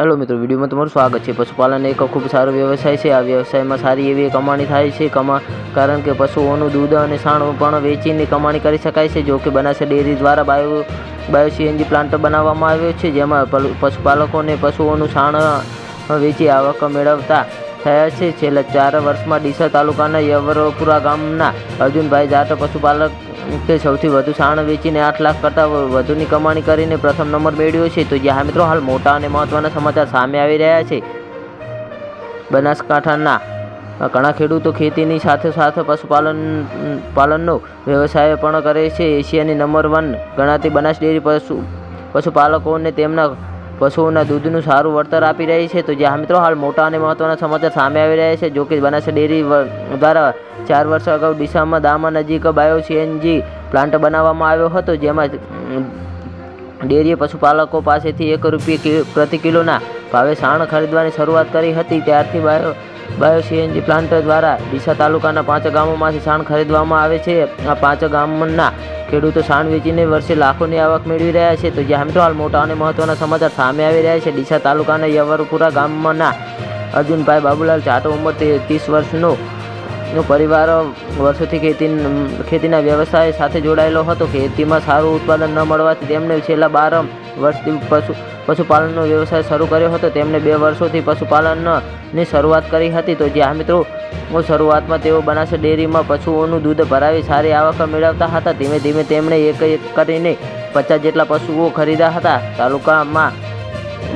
Hello મિત્રો, વિડીયોમાં તમારું સ્વાગત છે. પશુપાલન એક ખૂબ સારો વ્યવસાય છે. આ વ્યવસાયમાં સારી એવી કમાણી થાય છે. કમા, કારણ કે પશુઓનું દૂધ અને છાણ પણ વેચીને કમાણી કરી શકાય છે. જો કે બનાસા ડેરી દ્વારા બાયો બાયો સીએનજી પ્લાન્ટ બનાવવામાં આવ્યો છે, જેમાં પલ- પશુપાલકોને પશુઓનું છાણ વેચી આવક મેળવતા થયા છે. છેલ્લા ચાર વર્ષમાં ડીસા તાલુકાના યવરપુરા ગામના અર્જુનભાઈ જાટ પશુપાલક તે સૌથી વધુ સાણ વેચીને આઠ લાખ કરતાં વધુની કમાણી કરીને પ્રથમ નંબર મેળવ્યો છે. તો જ્યાં મિત્રો હાલ મોટા અને મહત્ત્વના સમાચાર સામે આવી રહ્યા છે. બનાસકાંઠાના ઘણા ખેડૂતો ખેતીની સાથે સાથે પશુપાલન, પાલનનો વ્યવસાય પણ કરે છે. એશિયાની નંબર વન ગણાતી બનાસ ડેરી પશુ, પશુપાલકોને તેમના પશુઓના દૂધનું સારું વળતર આપી રહી છે. તો જ્યાં મિત્રો, હાલ મોટા અને મહત્ત્વના સમાચાર સામે આવી રહ્યા છે. જો કે બનાસ ડેરી દ્વારા ચાર વર્ષ અગાઉ ડીસામાં દામા નજીક બાયો સીએનજી પ્લાન્ટ બનાવવામાં આવ્યો હતો. જેમાં ડેરી પશુપાલકો પાસેથી એક રૂપિયા પ્રતિ કિલોના ભાવે સાણ ખરીદવાની શરૂઆત કરી હતી. ત્યારથી બાયો બાયો સીએનજી પ્લાન્ટ દ્વારા ડીસા તાલુકાના પાંચ ગામોમાંથી છાણ ખરીદવામાં આવે છે. આ પાંચ ગામના ખેડૂતો છાણ વેચીને વર્ષે લાખોની આવક મેળવી રહ્યા છે. તો જ્યાં મિત્રો હાલ મોટા અને મહત્ત્વના સમાચાર સામે આવી રહ્યા છે. ડીસા તાલુકાના યવરપુરા ગામના અર્જુનભાઈ બાબુલાલ ચાટો ઉંમર તે- ત્રીસ વર્ષનો પરિવાર વર્ષોથી ખેતી, ખેતીના વ્યવસાય સાથે જોડાયેલો હતો. ખેતીમાં સારું ઉત્પાદન ન મળવાથી તેમણે છેલ્લા બાર વર્ષથી પશુ, પશુપાલનનો વ્યવસાય શરૂ કર્યો હતો. તેમણે બે વર્ષોથી પશુપાલનની શરૂઆત કરી હતી. તો જ્યાં મિત્રો શરૂઆતમાં તેઓ બનાસ ડેરીમાં પશુઓનું દૂધ ભરાવી સારી આવક મેળવતા હતા, ધીમે ધીમે તેમણે એક એક કરીને પચાસ જેટલા પશુઓ ખરીદ્યા હતા. તાલુકામાં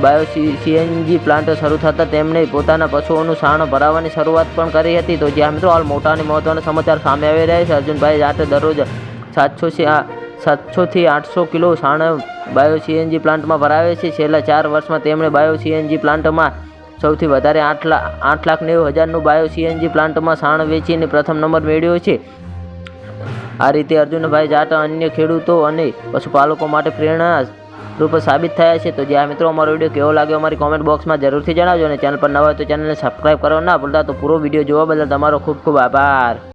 બાયો સીએનજી પ્લાન્ટ શરૂ થતાં તેમણે પોતાના પશુઓનું સાણ ભરાવવાની શરૂઆત પણ કરી હતી. તો જ્યાં મિત્રો, હાલ મોટા અને મહત્ત્વના સમાચાર સામે આવી રહ્યા છે. અર્જુનભાઈ જાતે દરરોજ સાતસો સાતસોથી આઠસો કિલો સાણ બાયો સીએનજી પ્લાન્ટમાં ભરાવે છે. છેલ્લા ચાર વર્ષમાં તેમણે બાયો સીએનજી પ્લાન્ટમાં સૌથી વધારે આઠ લાખ આઠ લાખ નેવું હજારનું બાયો સીએનજી પ્લાન્ટમાં સાણ વેચીને પ્રથમ નંબર મેળવ્યો છે. આ રીતે અર્જુનભાઈ જાટ અન્ય ખેડૂતો અને પશુપાલકો માટે પ્રેરણા રૂપ સાબિત થયા છે. તો જ્યાં મિત્રો અમારો વીડિયો કેવો લાગ્યો અમારી કોમેન્ટ બોક્સમાં જરૂરથી જણાવજો અને ચેનલ પર નવા હોય તો ચેનલને સબસ્ક્રાઈબ કરવા ના ભૂલતા. તો પૂરો વીડિયો જોવા બદલ તમારો ખૂબ ખૂબ આભાર.